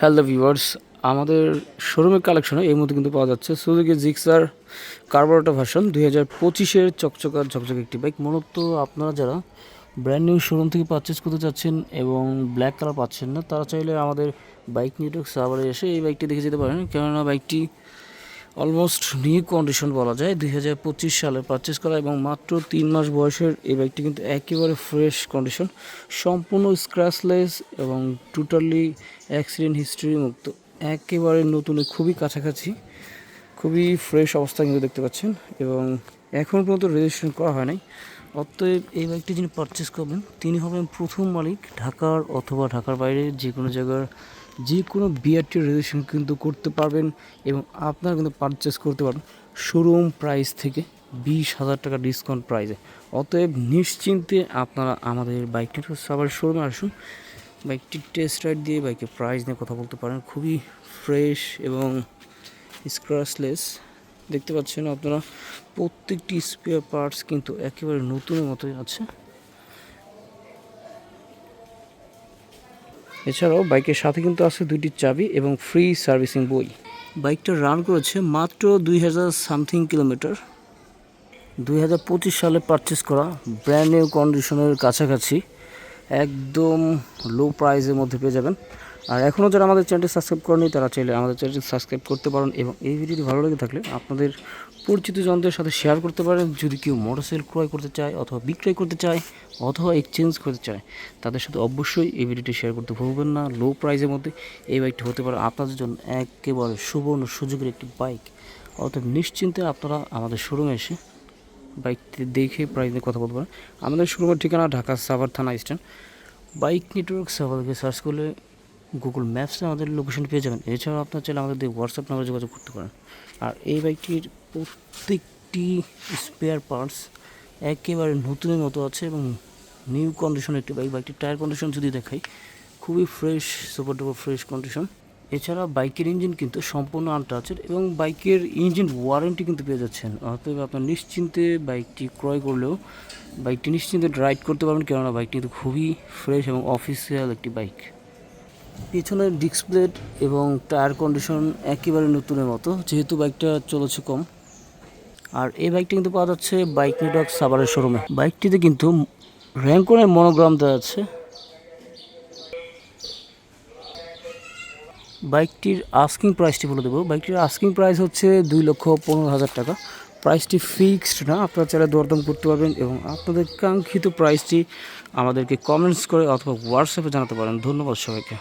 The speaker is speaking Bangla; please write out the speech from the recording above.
হ্যালো ভিউয়ার্স আমাদের শোরুমের কালেকশনে এই মধ্যে কিন্তু পাওয়া যাচ্ছে সুজুকি জিক্সার কার্বোরেটর ভার্সন দুই হাজার পঁচিশের চকচকার ঝকঝকে একটি বাইক মূলত আপনারা যারা ব্র্যান্ড নিউ শোরুম থেকে পারচেস করতে চাচ্ছেন এবং ব্ল্যাক কালার পাচ্ছেন না, তারা চাইলে আমাদের বাইক নিউটক সার্ভারে এসে এই বাইকটি দেখে যেতে পারেন। কেননা বাইকটি অলমোস্ট নিউ কন্ডিশন বলা যায়। দুই হাজার পঁচিশ সালে পারচেস করা এবং মাত্র তিন মাস বয়সের এই বাইকটি কিন্তু একেবারে ফ্রেশ কন্ডিশন সম্পূর্ণ স্ক্র্যাচলেস এবং টোটালি অ্যাক্সিডেন্ট হিস্ট্রি মুক্ত। একেবারে নতুনের খুবই কাছাকাছি, খুবই ফ্রেশ অবস্থা কিন্তু দেখতে পাচ্ছেন এবং এখন পর্যন্ত রেজিস্ট্রেশন করা হয় নাই। অতএব এই বাইকটি যিনি পারচেস করবেন, তিনি হবেন প্রথম মালিক ঢাকার অথবা ঢাকার বাইরে যে কোনো জায়গার যে কোনো বিআরটি রেজিস্ট্রেশন কিন্তু করতে পারবেন এবং আপনারা কিন্তু পারচেস করতে পারবেন শোরুম প্রাইস থেকে বিশ হাজার টাকা ডিসকাউন্ট প্রাইসে অতএব নিশ্চিন্তে আপনারা আমাদের বাইকটি সবার শোরুমে আসুন। বাইকটি টেস্ট রাইড দিয়ে বাইকের প্রাইস নিয়ে কথা বলতে পারেন। খুবই ফ্রেশ এবং স্ক্র্যাচলেস দেখতে পাচ্ছেন আপনারা, প্রত্যেকটি স্পেয়ার পার্টস কিন্তু একেবারে নতুনের মতোই আছে। এছাড়াও বাইকের সাথে কিন্তু আছে দুইটি চাবি এবং ফ্রি সার্ভিসিং বই। বাইকটা রান করেছে মাত্র দুই হাজার সামথিং কিলোমিটার দুই হাজার পঁচিশ সালে পারচেস করা ব্র্যান্ড নিউ কন্ডিশনের কাছাকাছি, একদম লো প্রাইসের মধ্যে পেয়ে যাবেন। আর এখনও যারা আমাদের চ্যানেলটি সাবস্ক্রাইব করেনি তারা চাইলে আমাদের চ্যানেলটি সাবস্ক্রাইব করতে পারেন এবং এই ভিডিওটি ভালো লেগে থাকলে আপনাদের পরিচিত জনদের সাথে শেয়ার করতে পারেন। যদি কেউ মোটরসাইকেল ক্রয় করতে চায় অথবা বিক্রয় করতে চায় অথবা এক্সচেঞ্জ করতে চায়, তাদের সাথে অবশ্যই এই ভিডিওটি শেয়ার করতে ভুলবেন না। লো প্রাইসের মধ্যে এই বাইকটি হতে পারে আপনাদের জন্য একেবারে সুবর্ণ সুযোগের একটি বাইক অতএব নিশ্চিন্তে আপনারা আমাদের শোরুমে এসে বাইকটি দেখে প্রাইস নিয়ে কথা বলতে পারেন। আমাদের শোরুমের ঠিকানা ঢাকা সাভার থানা স্ট্যান্ড বাইক নেটওয়ার্ক সাভারকে সার্চ করলে গুগল ম্যাপসে আমাদের লোকেশন পেয়ে যাবেন। এছাড়াও আপনার চাইলে আমাদের দিয়ে হোয়াটসঅ্যাপ নাম্বারে যোগাযোগ করতে পারেন। আর এই বাইকটির প্রত্যেকটি স্পেয়ার পার্টস একেবারে নতুনের মতো আছে এবং নিউ কন্ডিশনের একটি বাইক বাইকটির টায়ার কন্ডিশন যদি দেখাই, খুবই fresh super duper fresh condition এছাড়া বাইকের ইঞ্জিন কিন্তু সম্পূর্ণ আনটাচের এবং বাইকের ইঞ্জিন ওয়ারেন্টি কিন্তু পেয়ে যাচ্ছেন। অতএব আপনার নিশ্চিন্তে বাইকটি ক্রয় করলেও বাইকটি নিশ্চিন্তে রাইড করতে পারবেন, কেননা বাইকটি কিন্তু খুবই ফ্রেশ এবং অফিসিয়াল একটি বাইক পিছনের ডিস্ক প্লেট এবং টায়ার কন্ডিশন একেবারে নতুনের মতো, যেহেতু বাইকটা চলেছে কম। আর এই বাইকটা কিন্তু পাওয়া যাচ্ছে বাইক নেটওয়ার্ক সাভারের শোরুমে বাইকটিতে কিন্তু র্যাঙ্কনের মনোগ্রাম দেওয়া আছে। বাইকটির আস্কিং প্রাইসটি বলে দেবো। বাইকটির আস্কিং প্রাইস হচ্ছে দুই লক্ষ পনেরো হাজার টাকা। প্রাইসটি ফিক্সড না, আপনারা চাইলে দরদাম করতে পারবেন এবং আপনাদের কাঙ্ক্ষিত প্রাইসটি আমাদেরকে কমেন্টস করে অথবা হোয়াটসঅ্যাপে জানাতে পারেন। ধন্যবাদ সবাইকে।